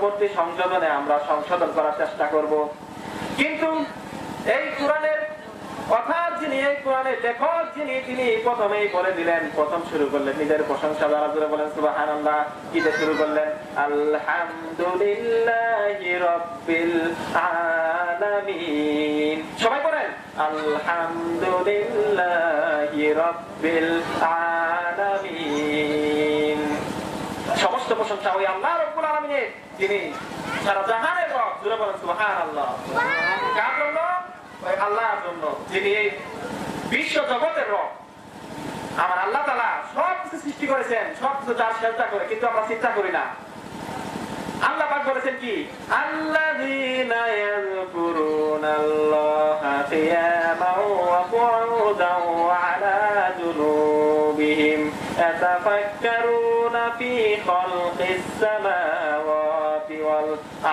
পরবর্তী সংশোধনে আমরা সংশোধন করার চেষ্টা করব। কিন্তু এই কোরআনের কথা যিনি, এই কোরআনের লেখক যিনি, তিনি প্রথমেই বলে দিলেন, প্রথম শুরু করলেন, নিজের প্রশংসা দ্বারা জুড়ে বলেন সুবাহান আল্লাহ কি দিয়ে শুরু করলেন? আলহামদুলিল্লাহি রাব্বিল আলামিন। সবাই বলেন আলহামদুলিল্লাহি রাব্বিল আলামিন। সমস্ত প্রশংসা ওই আল্লাহ রব্বুল আলামিনের। যিনি সারা জাহানের রব জুড়ে বলেন, সুবহানাল্লাহ। কার জন্য? ওই আল্লাহর জন্য। যিনি এই বিশ্ব জগতের রব। আমার আল্লাহ তাআলা সব কিছু সৃষ্টি করেছেন সব কিছু তার চেষ্টা করে, কিন্তু আমরা চিন্তা করি না। আল্লাহ পাক বলেছেন কি? আল্লাযীনা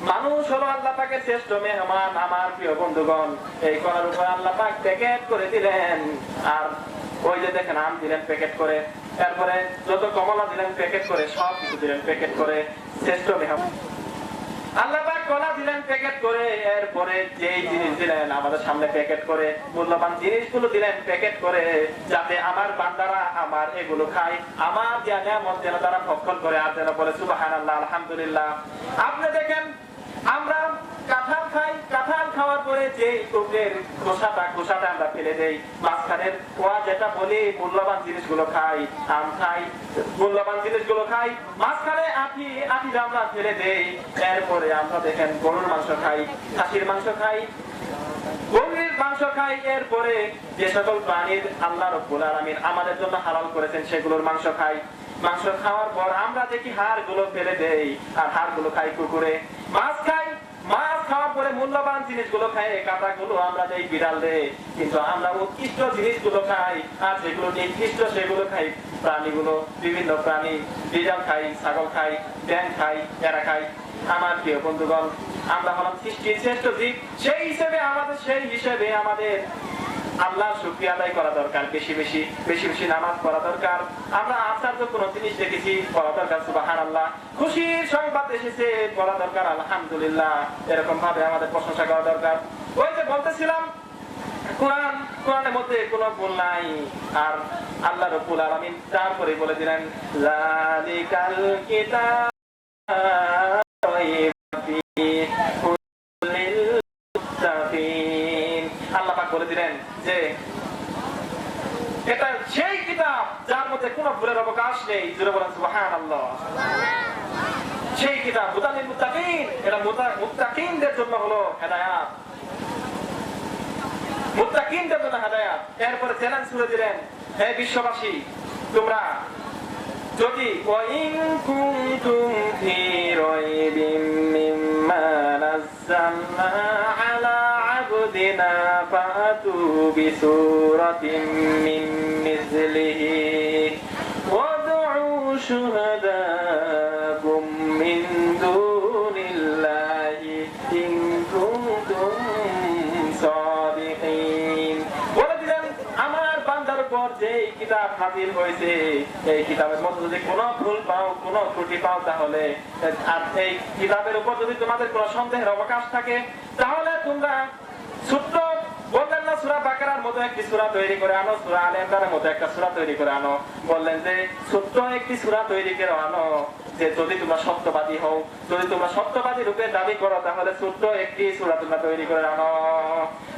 মানুষ হলো আল্লাহ পাকের শ্রেষ্ঠ মেহমান। আমার প্রিয় বন্ধুগণ, এই কলার উপর আল্লাহ পাক প্যাকেট করে দিলেন। আর ওই যে দেখেন, আম দিলেন প্যাকেট করে। তারপরে যত কমলা দিলেন প্যাকেট করে, সব কিছু দিলেন প্যাকেট করে। শ্রেষ্ঠ মেহমান। আল্লাহ কলা দিলেন প্যাকেট করে। এরপরে যেই জিনিস দিলেন, আমাদের সামনে প্যাকেট করে। মূল্যবান জিনিসগুলো দিলেন প্যাকেট করে, যাতে আমার বান্দারা আমার এগুলো খায়। আমার দেয়া নিয়ামত যেন তারা ভক্ষণ করে, আর যেন বলে, সুবহানাল্লাহ, আলহামদুলিল্লাহ। আপনি দেখেন আমরা কাঁঠাল খাই কাঁঠাল খাওয়ার পরে যে টুকরের খোসাটা খোসাটা আমরা ফেলে দেই, মাঝখানের কোয়া যেটা বলি, মূল্যবান জিনিসগুলো খাই, আম খাই, মূল্যবান জিনিসগুলো খাই, মাঝখানে আঠি আঠিটা আমরা ফেলে দেই, এরপরে আমরা দেখেন গরুর মাংস খাই, খাসির মাংস খাই গরুর মাংস খাই, এরপরে যে সকল প্রাণীর আল্লাহ রব্বুল আলামিন আমাদের জন্য হালাল করেছেন সেগুলোর মাংস খাই। মাংস খাওয়ার পর আমরা দেখি হাড়গুলো ফেলে দেই, আর হাড়গুলো খাই কুকুরে। মাছ খাই মাছ খাওয়ার পরে মূল্যবান জিনিসগুলো খাই আমরা যাই বিড়াল কিন্তু আমরা উৎকৃষ্ট জিনিসগুলো খাই, আর যেগুলো নিকৃষ্ট সেগুলো খাই। প্রাণীগুলো, বিভিন্ন প্রাণী, বিড়াল খাই, ছাগল খাই ব্যাং খাই এরা খাই। আমার প্রিয় বন্ধুগণ, আমরা হলাম সৃষ্টির শ্রেষ্ঠ জীব। সেই হিসেবে আমাদের, সেই হিসেবে আমাদের আল্লাহ শুক্রিয়া আদায় করা দরকার, বেশি বেশি বেশি বেশি নামাজ পড়া দরকার। আমরা আচার্য কোন জিনিস দেখেছি, পড়া দরকার সুবাহান আল্লাহ খুশির সংবাদ এসেছে, পড়া দরকার, আলহামদুলিল্লাহ। এরকম ভাবে আমাদের প্রশংসা করা দরকার। ওই যে বলতেছিলাম, কোরআন, কোরআনের মধ্যে কোনো ভুল নাই। আর আল্লাহ রব্বুল আলামিন তারপরে বলে দিলেন জালিকাল কিতাব আল্লাহ পাক বলে দিলেন যে এটা সেই কিতাব কিতাবতে কোন ভুলের অবকাশ নেই। সুবাহান আল্লাহ সেই কিতাব মুদালিল এটা জন্য হলো হেদায়াত। জন্য হেদায়াত। এরপরে চ্যালেঞ্জ দিলেন, হে বিশ্ববাসী, তোমরা যদি ওয়াইন কুনতুম ফি রাইবিম মিম্মা নাযালনা আলা আবদিনা ফাতু মিন شُهَدَاءَكُم مِّن دُونِ اللَّهِ إِن كُنتُمْ صَادِقِينَ বলে দিলেন আমার বান্দার উপর যে এই কিতাব হাজির হয়েছে এই কিতাবের মধ্যে যদি কোনো ভুল পাও কোনো ত্রুটি পাও তাহলে আর এই কিতাবের উপর যদি তোমাদের কোনো সন্দেহের অবকাশ থাকে তাহলে তোমরা ছোট্ট বললেন না সুরা বাকারার মতো একটি সুরা তৈরি করে আনো, সুরা আলে ইমরানের মতো একটা সুরা তৈরি করে আনো। বললেন যে, ছোট্ট একটি সুরা তৈরি করে আনো যে, যদি তোমরা সত্যবাদী হও, যদি তোমরা সত্যবাদী রূপে দাবি করো, তাহলে ছোট্ট একটি সুরা তোমরা তৈরি করে আনো।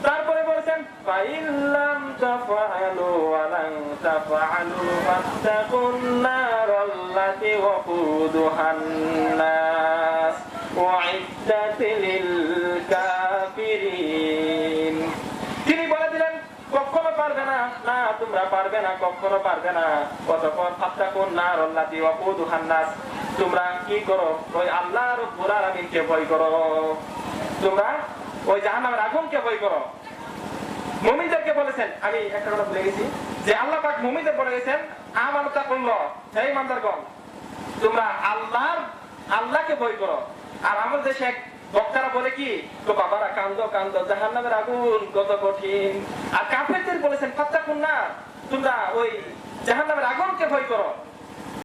তারপরে বলছেন ফাইল্লাম তাফআলু ওয়া লান তাফআলু ফাত্তাকুন নারাল্লাতি ওয়াকুদুহান নাস লিল কাফিরিন তিনি বলে দিলেন কখনো পারবে না না তোমরা পারবে না, কখনো পারবে না। কতক্ষণ ফাত্তাকুন নারাল্লাতি ওয়াকুদুহান নাস। তোমরা কি করো? ওই আল্লাহর রব্বুল আলামিনকে ভয় করো। তোমরা ওই জাহান্নামের আগুনকে ভয় করো। বলেছেন, আমি একটা কথা ভুলে গেছি, যে আল্লাহ পাক বলে গেছেন আমানতা তোমরা আল্লাহকে ভয় করো। আর আমাদের দেশে বক্তারা বলে কি, তো বাবারা, কান্দ কান্দ জাহান নামের আগুন কত কঠিন। আর কাফেরদের বলেছেন, ফাত্তাকুন না তোমরা ওই জাহান নামের আগুনকে ভয় করো।